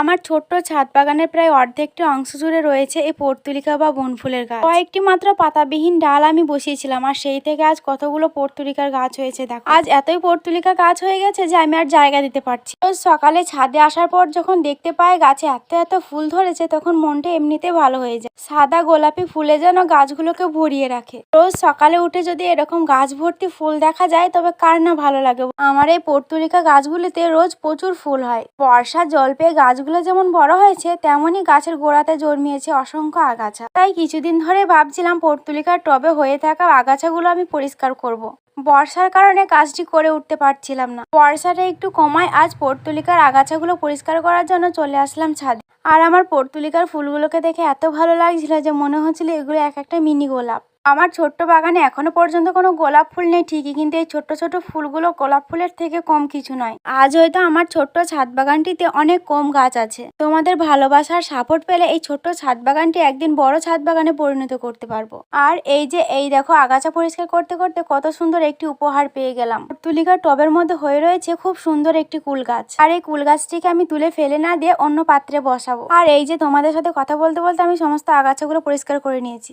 আমার ছোট্ট ছাদ বাগানের প্রায় অর্ধেকটি অংশ জুড়ে রয়েছে এই পর্তুলিকা বা বনফুলের গাছ। কয়েকটি মাত্র পাতাবিহীন ডাল আমি বসিয়েছিলাম, আর সেই থেকে আজ কতগুলো পর্তুলিকার গাছ হয়েছে দেখো। আজ এতই পর্তুলিকা গাছ হয়ে গেছে যে আমি আর জায়গা দিতে পারছি রোজ সকালে ছাদে আসার পর যখন দেখতে পাই গাছে এত এত ফুল ধরেছে, তখন মনটা এমনিতে ভালো হয়ে যায়। সাদা গোলাপি ফুলে যেন গাছগুলোকে ভরিয়ে রাখে। রোজ সকালে উঠে যদি এরকম গাছ ভর্তি ফুল দেখা যায়, তবে কার না ভালো লাগে? আমার এই পর্তুলিকা গাছগুলিতে রোজ প্রচুর ফুল হয়। বর্ষা জল পেয়ে গাছগুলো যেমন বড় হয়েছে, তেমনই গাছের গোড়াতে জন্মিয়েছে অসংখ্য আগাছা। তাই কিছুদিন ধরে ভাবছিলাম পর্তুলিকার টবে হয়ে থাকা আগাছাগুলো আমি পরিষ্কার করব। বর্ষার কারণে কাজটি করে উঠতে পারছিলাম না। বর্ষাটা একটু কমায় আজ পর্তুলিকার আগাছাগুলো পরিষ্কার করার জন্য চলে আসলাম ছাদে। আর আমার পর্তুলিকার ফুলগুলোকে দেখে এত ভালো লাগছিল যে মনে হচ্ছিল এগুলো এক একটা মিনি গোলাপ। আমার ছোট্ট বাগানে এখনও পর্যন্ত কোনো গোলাপ ফুল নেই, ঠিকই, কিন্তু এই ছোট্ট ছোট ফুলগুলো গোলাপ ফুলের থেকে কম কিছু নয়। আজ হয়তো আমার ছোট্ট ছাদ বাগানটিতে অনেক কম গাছ আছে। তোমাদের ভালোবাসার সাপোর্ট পেলে এই ছোট্ট ছাদ বাগানটি একদিন বড় ছাদ বাগানে পরিণত করতে পারব। আর এই যে, এই দেখো আগাছা পরিষ্কার করতে করতে কত সুন্দর একটি উপহার পেয়ে গেলাম। তুলিকার টবের মধ্যে হয়ে রয়েছে খুব সুন্দর একটি কুল গাছ। আর এই কুল গাছটিকে আমি তুলে ফেলে না দিয়ে অন্য পাত্রে বসাবো। আর এই যে, তোমাদের সাথে কথা বলতে বলতে আমি সমস্ত আগাছাগুলো পরিষ্কার করে নিয়েছি।